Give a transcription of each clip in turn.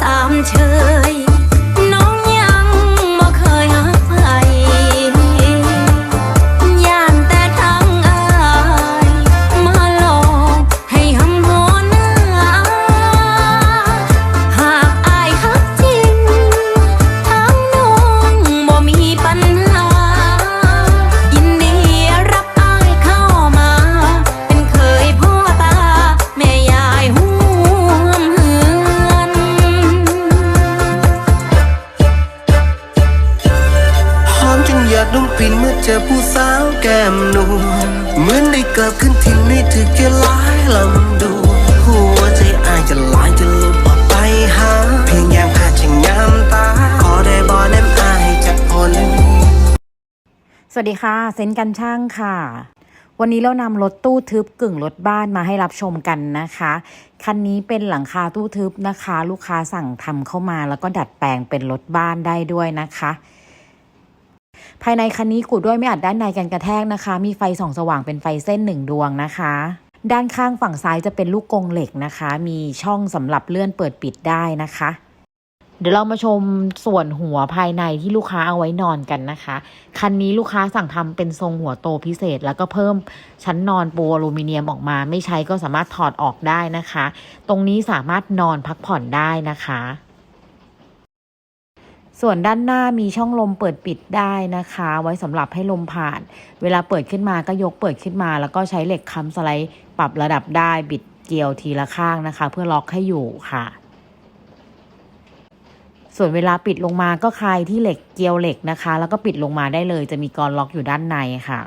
สามเชย อมจนอยากดมกลิ่นเมื่อเจอผู้สาวแก้มนวลเหมือนได้เกิดขึ้นที่นี่ถึงจะหลายลำดูหัวใจอายจะลายจะลุดออกไปหา เพียงอย่างผ่าจะงามตา ขอได้บอแนมอายจากคน สวัสดีค่ะ เซนกันช่างค่ะ วันนี้เรานำรถตู้ทึบกึ่งรถบ้านมาให้รับชมกันนะคะคันนี้เป็นหลังคาตู้ทึบนะคะ ลูกค้าสั่งทำเข้ามาแล้วก็ดัดแปลงเป็นรถบ้านได้ด้วยนะคะ ภายในคันนี้กุดด้วยไม่อัดด้านในกันกระแทกนะคะ มีไฟส่องสว่างเป็นไฟเส้นหนึ่งดวงนะคะ ด้านข้างฝั่งซ้ายจะเป็นลูกกรงเหล็กนะคะ มีช่องสำหรับเลื่อนเปิดปิดได้นะคะ เดี๋ยวเรามาชมส่วนหัวภายในที่ลูกค้าเอาไว้นอนกันนะคะ คันนี้ลูกค้าสั่งทำเป็นทรงหัวโตพิเศษ แล้วก็เพิ่มชั้นนอนปูอลูมิเนียมออกมา ไม่ใช้ก็สามารถถอดออกได้นะคะ ตรงนี้สามารถนอนพักผ่อนได้นะคะ ส่วนด้านหน้ามีช่องลมเปิดปิดได้นะคะ ไว้สำหรับให้ลมผ่าน เวลาเปิดขึ้นมาก็ยกเปิดขึ้นมา แล้วก็ใช้เหล็กค้ำสไลด์ปรับระดับได้บิดเกลียวทีละข้างนะคะ เพื่อล็อกให้อยู่ค่ะ ส่วนเวลาปิดลงมาก็คลายที่เหล็กเกลียวเหล็กนะคะ แล้วก็ปิดลงมาได้เลย จะมีกรล็อกอยู่ด้านในค่ะ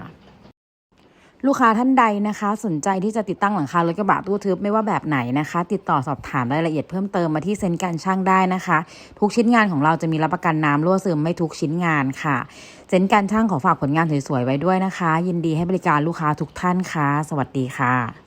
ลูกค้าท่านใดนะคะ สนใจที่จะติดตั้งหลังคารถกระบะตู้ทึบไม่ว่าแบบไหนนะคะ ติดต่อสอบถามรายละเอียดเพิ่มเติมมาที่เซ็นต์การช่างได้นะคะ ทุกชิ้นงานของเราจะมีรับประกันน้ำรั่วซึมไม่ทุกชิ้นงานค่ะเซ็นต์การช่างขอฝากผลงานสวยๆไว้ด้วยนะคะ ยินดีให้บริการลูกค้าทุกท่านค่ะ สวัสดีค่ะ